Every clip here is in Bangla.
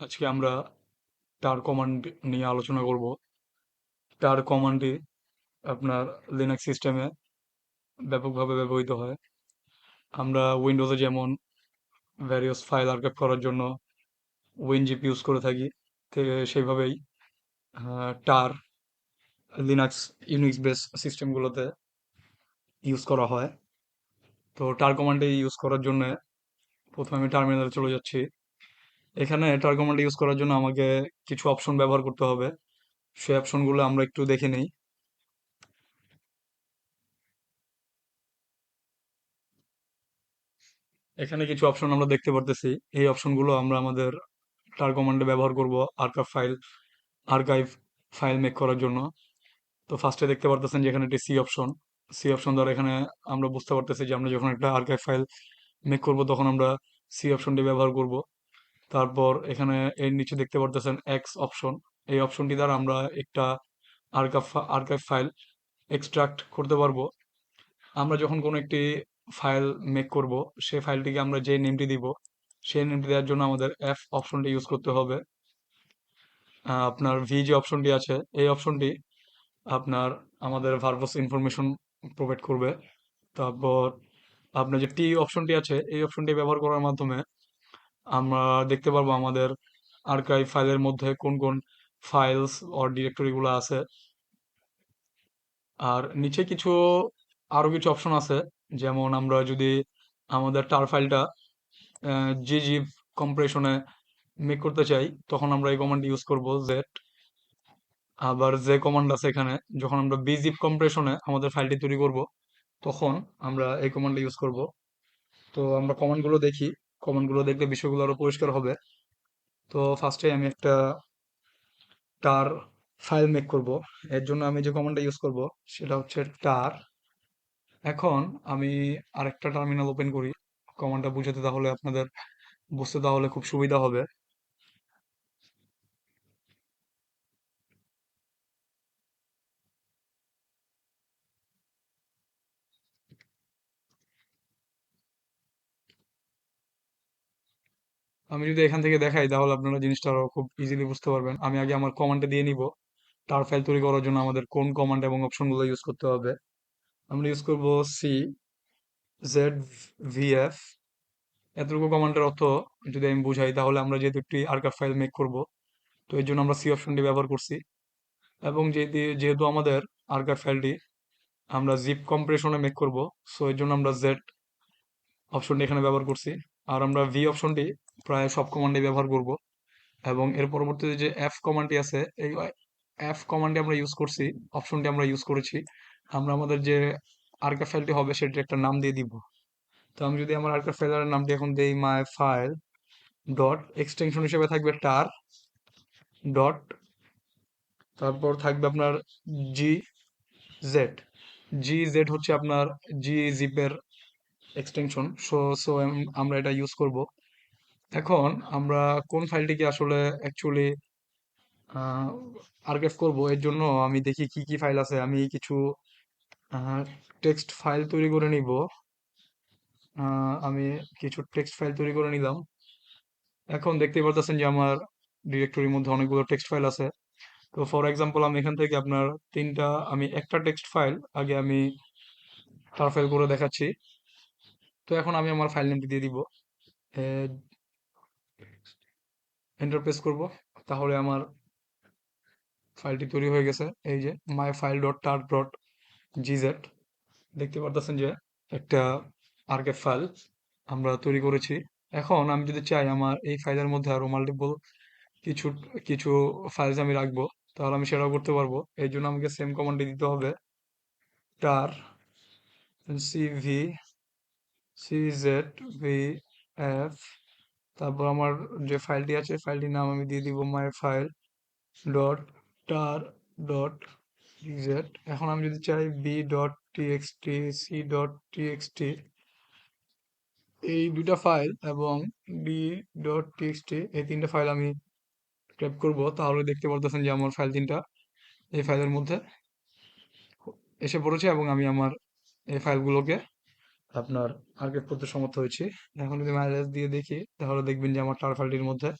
আজকে আমরা টার কমান্ড নিয়ে আলোচনা করব। টার কমান্ডটি আপনার লিনাক্স সিস্টেমে ব্যাপকভাবে ব্যবহৃত হয়। আমরা উইন্ডোজে যেমন ভ্যারিয়াস ফাইল আর্কাইভ করার জন্য উইনজিপ ইউজ করে থাকি সেইভাবেই টার লিনাক্স ইউনিক্স বেস সিস্টেমগুলোতে ইউজ করা হয়। তো টার কমান্ডে ইউজ করার জন্য প্রথমে আমি টার্মিনালে চলে যাচ্ছি। এখানে টার কমান্ড ইউজ করার জন্য আমাকে কিছু অপশন ব্যবহার করতে হবে। সেই অপশনগুলো আমরা একটু দেখে নেই। এখানে কিছু অপশন আমরা দেখতে পারতেছি। এই অপশনগুলো আমরা আমাদের টার ব্যবহার করব archive file archive file make করার জন্য। তো ফার্স্টে দেখতে পারতেছেন যে এখানে একটি সি অপশন সি অপশন দ্বারা এখানে আমরা বুঝতে পারতেছি যে আমরা যখন একটা আর্কাইভ ফাইল মেক করব, তখন আমরা সি অপশনটি ব্যবহার করব। তারপর এখানে এর নিচে দেখতে পারতেছেন এক্স অপশন এই অপশনটি দ্বারা আমরা একটা আর্কাইভ আর্কাইভ ফাইল এক্সট্রাক্ট করতে পারব। আমরা যখন কোনো একটি ফাইল মেক করব সেই ফাইলটিকে আমরা যে নেমটি দিব, সেই নেমটি দেওয়ার জন্য আমাদের এফ অপশনটি ইউজ করতে হবে। আপনার ভি যে অপশনটি আছে, এই অপশনটি আপনার আমাদের ভার্বস ইনফরমেশন প্রোভাইড করবে। তারপর আপনার যে টি অপশনটি আছে, এই অপশনটি ব্যবহার করার মাধ্যমে আমরা দেখতে পারব আমাদের আর্কাইভ ফাইলের মধ্যে কোন কোন ফাইলস অর ডিরেক্টরিগুলো আছে। আর নিচে কিছু, আরও কিছু অপশন আছে। যেমন আমরা যদি আমাদের টার ফাইলটা জি জিপ কম্প্রেশনে মেক করতে চাই, তখন আমরা এই কমান্ড ইউজ করব জেড আবার যে কমান্ড আছে এখানে, যখন আমরা বিজিপ কম্প্রেশনে আমাদের ফাইলটি তৈরি করব, তখন আমরা এই কমান্ড ইউজ করব। তো আমরা কমান্ডগুলো দেখি। কমান্ডগুলো দেখলে বিষয়গুলো আরও পরিষ্কার হবে। তো ফার্স্টে আমি একটা টার ফাইল মেক করব। এর জন্য আমি যে কমান্ডটা ইউজ করব, সেটা হচ্ছে টার এখন আমি আরেকটা টার্মিনাল ওপেন করি। কমান্ডটা বুঝাতে তাহলে আপনাদের, বুঝতে তাহলে খুব সুবিধা হবে। আমি যদি এখান থেকে দেখাই, তাহলে আপনারা জিনিসটা আরও খুব ইজিলি বুঝতে পারবেন। আমি আগে আমার কমান্ডে দিয়ে নিব। টার ফাইল তৈরি করার জন্য আমাদের কোন কমান্ড এবং অপশনগুলো ইউজ করতে হবে। আমরা ইউজ করব সি জেড ভিএফ এতটুকু কমান্ডের অর্থ যদি আমি বুঝাই, তাহলে আমরা যেহেতু একটি আর্কাইভ ফাইল মেক করব, তো এর জন্য আমরা সি অপশনটি ব্যবহার করছি। এবং যেহেতু যেহেতু আমাদের আর্কাইভ ফাইলটি আমরা জিপ কম্প্রেশনে মেক করব সো এর জন্য আমরা জেড অপশনটি এখানে ব্যবহার করছি। আর আমরা ভি অপশনটি প্রায় সব কমান্ডে ব্যবহার করব। এবং এর পরবর্তীতে যে এফ কমান্ডটি আছে, এই এফ কমান্ডে আমরা ইউজ করছি অপশনটি আমরা ইউজ করেছি। আমরা আমাদের যে আর্কাইভ ফাইলটি হবে, সেটির একটা নাম দিয়ে দিব। তো আমি যদি আমার আর্কাইভ ফাইলের নামটি এখন দেই মাই ফাইল ডট এক্সটেনশন হিসেবে থাকবে টার ডট তারপর থাকবে আপনার জি জেড জি জেড হচ্ছে আপনার জি জিপের এক্সটেনশন সো সো আমরা এটা ইউজ করব। এখন আমরা কোন ফাইলটিকে আসলে অ্যাকচুয়ালি আর্কাইভ করব? এর জন্য আমি দেখি কি কি ফাইল আছে। আমি কিছু টেক্সট ফাইল তৈরি করে নিব। আমি কিছু টেক্সট ফাইল তৈরি করে নিলাম। এখন দেখতে পারতেছেন যে আমার ডিরেক্টরির মধ্যে অনেকগুলো টেক্সট ফাইল আছে। তো ফর এক্সাম্পল আমি এখান থেকে আপনার তিনটা, আমি একটা টেক্সট ফাইল আগে আমি তার ফাইল করে দেখাচ্ছি। তো এখন আমি আমার ফাইল নেমটি দিয়ে দিব। এন্টার প্রেস করব। তাহলে আমার ফাইলটি তৈরি হয়ে গেছে। এই যে my file dot tar dot GZ দেখতে পারতেছেন যে, একটা আর্কাইভ ফাইল আমরা তৈরি করেছি। এখন আমি যদি চাই আমার এই ফাইলের মধ্যে আরও মাল্টিপল কিছু কিছু ফাইলস আমি রাখব, তাহলে আমি সেটাও করতে পারব। এই জন্য আমাকে সেম কমান্ডটি দিতে হবে। Tar CV CZ V F, তারপর আমার যে ফাইলটি আছে, ফাইলটির নাম আমি দিয়ে দিব my file dot tar dot Z এখন আমি যদি চাই B dot TXT C dot TXT এই দুটা ফাইল এবং বি ডট টিএক্সটি এই তিনটা ফাইল আমি ট্যাপ করব। তাহলে দেখতে পারতেছেন যে আমার ফাইল তিনটা, এই ফাইলের মধ্যে এসে পড়েছে এবং আমি আমার এই ফাইলগুলোকে আপনার আর্কাইভ করতে সমর্থ হয়েছি। এখন যদি মাইলেজ দিয়ে দেখি, তাহলে দেখবেন যে আমার টার ফাইলটির মধ্যে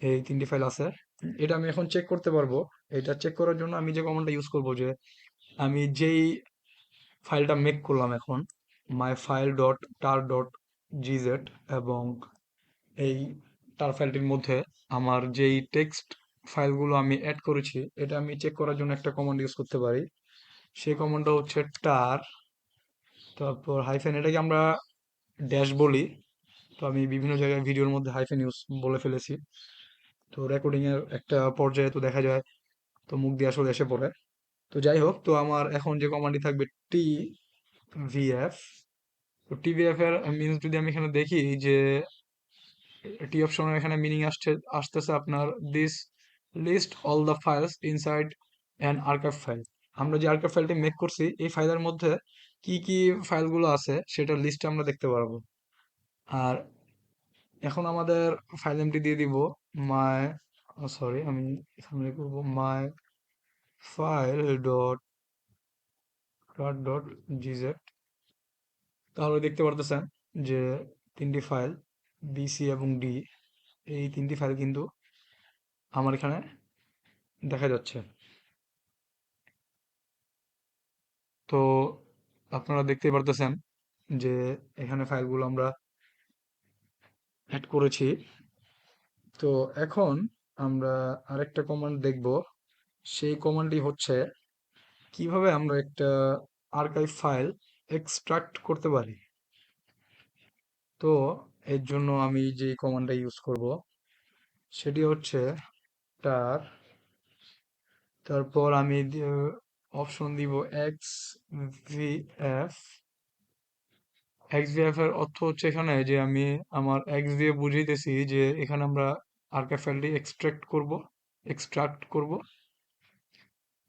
এই তিনটি ফাইল আছে। এটা আমি এখন চেক করতে পারব। এটা চেক করার জন্য আমি যে কমান্ডটা ইউজ করব যে আমি যেই ফাইলটা মেক করলাম এখন my file dot tar dot GZ এবং এই টার ফাইলটির মধ্যে আমার যেই টেক্সট ফাইলগুলো আমি অ্যাড করেছি, এটা আমি চেক করার জন্য একটা কমান্ড ইউজ করতে পারি। সেই কমান্ডটা হচ্ছে টার তারপর হাইফেন এটাকে আমরা ড্যাশ বলি। তো আমি বিভিন্ন জায়গায় ভিডিওর মধ্যে হাইফেন ইউজ বলে ফেলেছি। তো রেকর্ডিং এর একটা পর্যায়ে তো দেখা যায়, তো মুখ দিয়ে আসলে এসে পড়ে। তো যাই হোক, তো আমার এখন যে কমান্ডটি থাকবে টি ভিএফ তো টিভিএফ এর মিনস যদি আমি এখানে দেখি যে টি অপশনের এখানে মিনিং আসছে, আসতেছে আপনার this list all the files inside an archive file আমরা যে আর্কাইভ ফাইলটি মেক করছি, এই ফাইলের মধ্যে কি কি ফাইলগুলো আছে সেটার লিস্ট আমরা দেখতে পারব। আর এখন আমাদের ফাইল নেমটি দিয়ে দিব মাই সরি আমি এখানে করব my file dot dot GZ তাহলে দেখতে পারতেছেন যে তিনটি ফাইল বিসি এবং ডি এই তিনটি ফাইল কিন্তু আমার এখানে দেখা যাচ্ছে। তো আপনারা দেখতে পারতেছেন যে এখানে ফাইলগুলো আমরা অ্যাড করেছি। তো এখন আমরা আরেকটা কমান্ড দেখব। সেই কমান্ডটি হচ্ছে কীভাবে আমরা একটা আর্কাইভ ফাইল এক্সট্রাক্ট করতে পারি। তো এর জন্য আমি যে কমান্ডটা ইউজ করব, সেটি হচ্ছে টার তারপর আমি অপশন দিব X V F X V F এর অর্থ হচ্ছে এখানে যে আমি আমার এক্স দিয়ে বুঝিয়েতেছি যে এখানে আমরা আর্কাইভ ফাইলটি এক্সট্রাক্ট করব এক্সট্রাক্ট করব।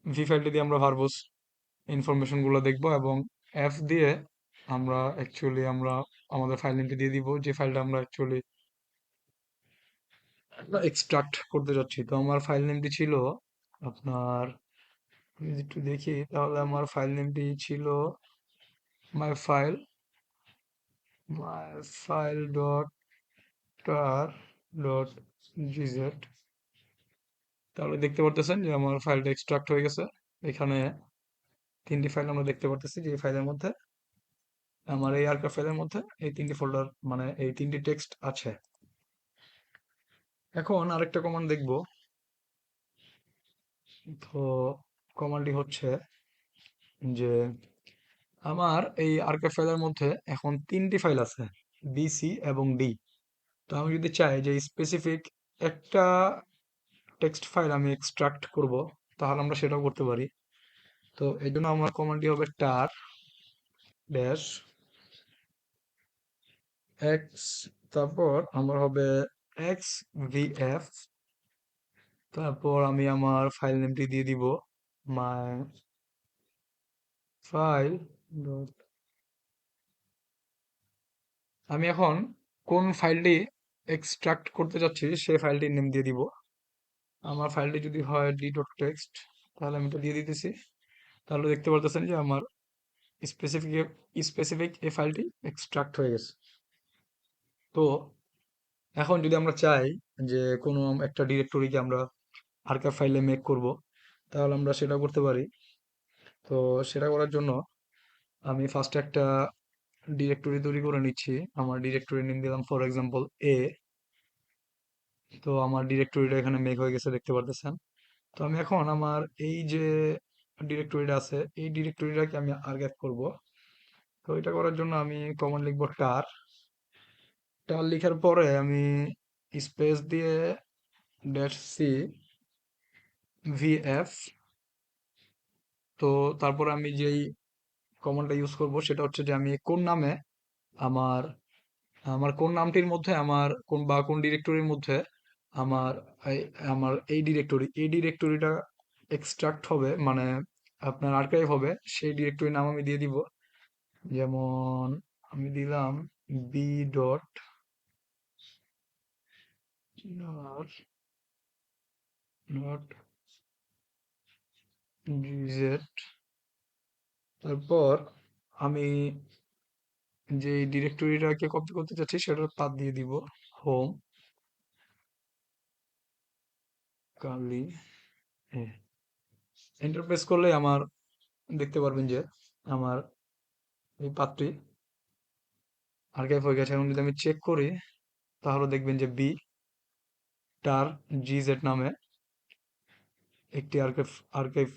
ভি ফাইলটি দিয়ে আমরা ভার্বস ইনফরমেশনগুলো দেখব এবং এফ দিয়ে আমরা অ্যাকচুয়ালি আমরা আমাদের ফাইল নেমটি দিয়ে দিব, যে ফাইলটা আমরা অ্যাকচুয়ালি এক্সট্রাক্ট করতে যাচ্ছি। তো আমার ফাইল নেমটি ছিল আপনার যদি একটু দেখি, তাহলে আমার ফাইল নেমটি ছিল my file my file dot tar dot gz তাহলে দেখতে পারতেছেন যে আমার ফাইলটা এক্সট্রাক্ট হয়ে গেছে। এখানে তিনটি ফাইল আমরা দেখতে পারতেছি যে ফাইলের মধ্যে, আমার এই আর্কা ফাইলের মধ্যে এই তিনটি ফোল্ডার মানে এই তিনটি টেক্সট আছে। এখন আরেকটা কমান্ড দেখব। তো কমান্ডটি হচ্ছে যে আমার এই আর্কা ফাইলের মধ্যে এখন তিনটি ফাইল আছে বিসি এবং ডি তো আমি যদি চাই যে স্পেসিফিক একটা টেক্সট ফাইল আমি এক্সট্রাক্ট করব, তাহলে আমরা সেটাও করতে পারি। তো এই জন্য আমার কমান্ডটি হবে টার ড্যাশ এক্স তারপর আমার হবে এক্স ভিএফ তারপর আমি আমার ফাইল নেমটি দিয়ে দিব। মাই ফাইল ডট আমি এখন কোন ফাইলটি এক্সট্রাক্ট করতে যাচ্ছি সেই ফাইলটির নেম দিয়ে দিব। আমার ফাইলটি যদি হয় ডি ডট টেক্সট তাহলে আমি এটা দিয়ে দিতেছি। তাহলে দেখতে পারতেছেন যে আমার স্পেসিফিক স্পেসিফিক এই ফাইলটি এক্সট্রাক্ট হয়ে গেছে। তো এখন যদি আমরা চাই যে কোনো একটা ডিরেক্টরিকে আমরা আর্কাইভ ফাইলে মেক করব তাহলে আমরা সেটা করতে পারি। তো সেটা করার জন্য আমি ফার্স্ট একটা ডিরেক্টরি তৈরি করে নিচ্ছি। আমার ডিরেক্টরি নেম দিলাম ফর এক্সাম্পল এ তো আমার ডিরেক্টরিটা এখানে মেক হয়ে গেছে, দেখতে পারতেছেন। তো আমি এখন আমার এই যে ডিরেক্টরিটা আছে, এই ডিরেক্টরিটাকে আমি আর্কাইভ করব। তো এটা করার জন্য আমি কমন লিখব টার টার লিখার পরে আমি স্পেস দিয়ে ড্যাশ সি ভিএফ তো তারপর আমি যেই কমান্ডটা ইউজ করব সেটা হচ্ছে যে আমি কোন নামে আমার আমার কোন নামটির মধ্যে আমার কোন বা কোন ডিরেক্টরির মধ্যে আমার আমার এই ডিরেক্টরি এই ডিরেক্টরিটা এক্সট্রাক্ট হবে মানে আপনার আর্কাইভ হবে, সেই ডিরেক্টরির নাম আমি দিয়ে দিব। যেমন আমি দিলাম বি ডট ডট জিজেড তারপর আমি যে ডিরেক্টরিটাকে কপি করতে চাচ্ছি, সেটার পাথ দিয়ে দিব হোম কালি এন্টার প্রেস করলে আমার, দেখতে পারবেন যে আমার এই পাত্রটি আর্কাইভ হয়ে গেছে। এখন যদি আমি চেক করি, তাহলে দেখবেন যে বি টার জিজেড নামে একটি আর্কাইভ আর্কাইভ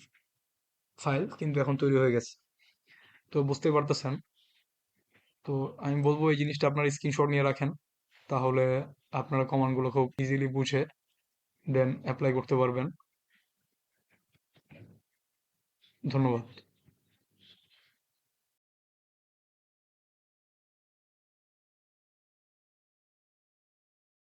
ফাইল কিন্তু এখন তৈরি হয়ে গেছে। তো বুঝতেই পারতেছেন। তো আমি বলব এই জিনিসটা আপনার স্ক্রিনশট নিয়ে রাখেন। তাহলে আপনারা কমান্ডগুলো খুব ইজিলি বুঝে দেন অ্যাপ্লাই করতে পারবেন। ধন্যবাদ।